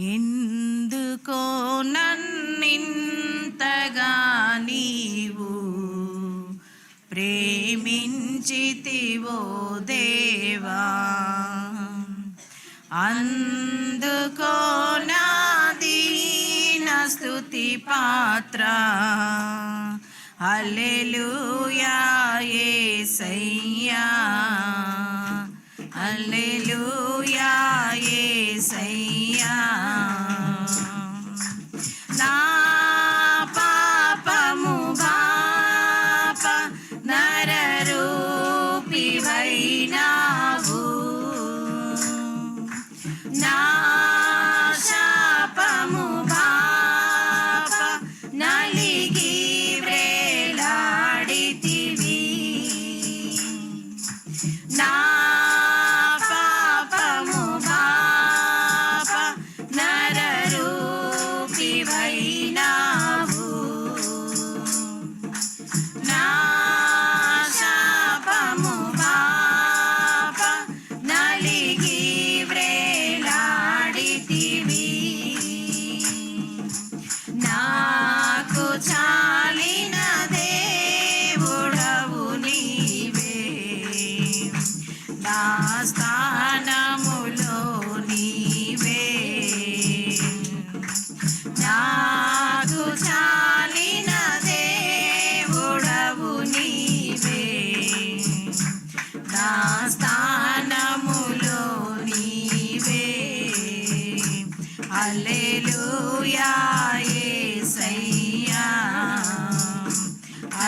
ఎందుకో నన్నింతగా నీవు ప్రేమించితివో దేవా. అందుకో నాదీన స్థుతి పాత్ర. అల్లెలుయాయే సయ్యా అల్లెలుయాయే సయ్యా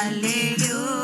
Hallelujah.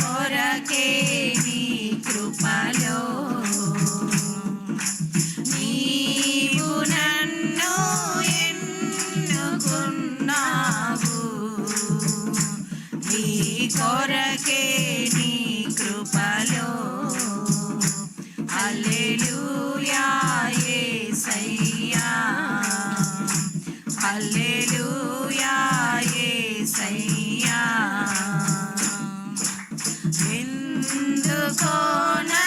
కొరకే నీ కృపలో. నీవు నన్ను ఎన్నుకున్నావు. నీ కొరకే నీ Rosona.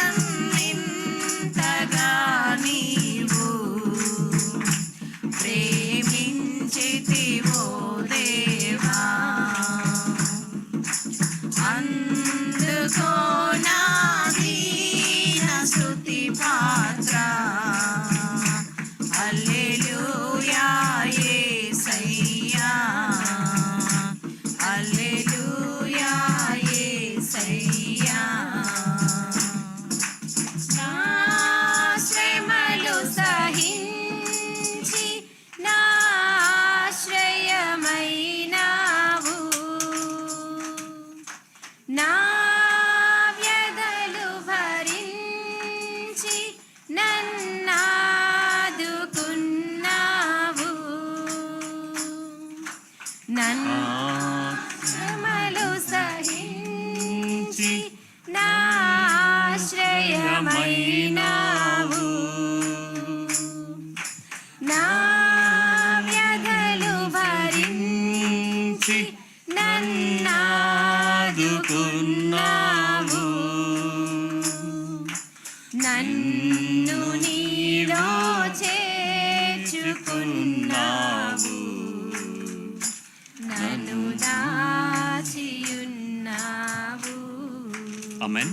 రక్షించి నన్నాదుకున్నావు నన్ను నీలో చేర్చుకున్నావు. నన్ను దాచియున్నావు. అమెన్